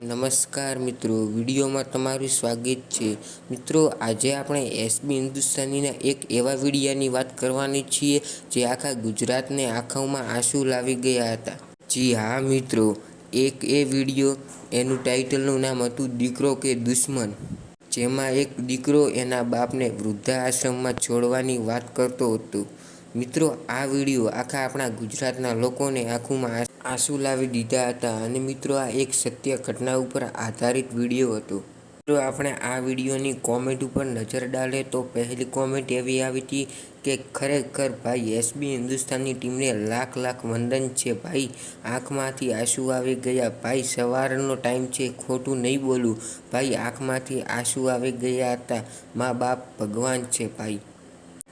નમસ્કાર મિત્રો, વિડીયોમાં તમારું સ્વાગત છે. મિત્રો, આજે આપણે એસબી હિન્દુસ્તાનીના એક એવા વિડીયાની વાત કરવાની છીએ, જે આખા ગુજરાતને આંખોમાં આંસુ લાવી ગયા હતા. જી હા, મિત્રો, એક એ વીડિયો, એનું ટાઇટલનું નામ હતું દીકરો કે દુશ્મન. જેમાં એક દીકરો એના બાપને વૃદ્ધાશ્રમમાં છોડવાની વાત કરતો હતો. મિત્રો, આ વીડિયો આખા આપણા ગુજરાતના લોકોને આંખોમાં આંસુ લાવી દીધા હતા અને મિત્રો આ એક સત્ય ઘટના ઉપર આધારિત વીડિયો હતો. જો આપણે આ વિડીયોની કોમેન્ટ ઉપર નજર ડાલે તો પહેલી કોમેન્ટ એવી આવી હતી કે, ખરેખર ભાઈ એસબી હિન્દુસ્તાનની ટીમને લાખ લાખ વંદન છે. ભાઈ, આંખમાંથી આંસુ આવી ગયા. ભાઈ, સવારનો ટાઈમ છે. ખોટું નહીં બોલું. ભાઈ, આંખમાંથી આંસુ આવી ગયા હતા. મા બાપ ભગવાન છે, ભાઈ.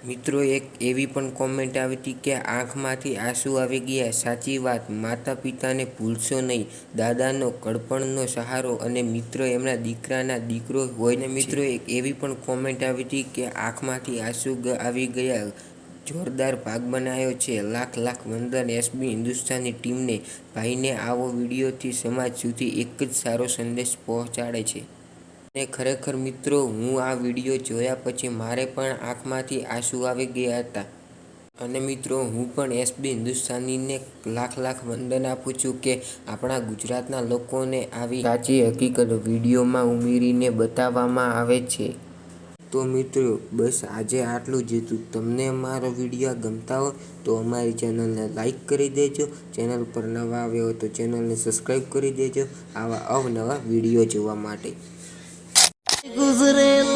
મિત્રો એક એવી પણ કોમેન્ટ આવી હતી કે આંખમાંથી આંસુ આવી ગયા. સાચી વાત માતા પિતાને ભૂલશો નહીં. દાદાનો કડપણનો સહારો અને મિત્રો એમના દીકરાના દીકરો હોય ને મિત્રો એક એવી પણ કોમેન્ટ આવી હતી કે આંખમાંથી આંસુ આવી ગયા. જોરદાર ભાગ બનાવ્યો છે. લાખ લાખ વંદન એસબી હિન્દુસ્તાની ટીમને. ભાઈને આવો વિડીયોથી સમાજ સુધી એક જ સારો સંદેશ પહોંચાડે છે. અને ખરેખર મિત્રો, હું આ વીડિયો જોયા પછી મારે પણ આંખમાંથી આંસુ આવી ગયા હતા. અને મિત્રો, હું પણ એસબી હિન્દુસ્તાનીને લાખ લાખ વંદન આપું છું કે આપણા ગુજરાતના લોકોને આવી સાચી હકીકત વિડીયોમાં ઉમેરીને બતાવવામાં આવે છે. તો મિત્રો, બસ આજે આટલું જ. હતું તમને અમારો વીડિયો ગમતા હોય તો અમારી ચેનલને લાઈક કરી દેજો. ચેનલ પર નવા આવ્યો હોય તો ચેનલને સબસ્ક્રાઈબ કરી દેજો. આવા અવનવા વીડિયો જોવા માટે.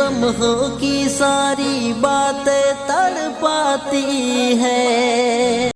लम्हों की सारी बातें तड़ पाती है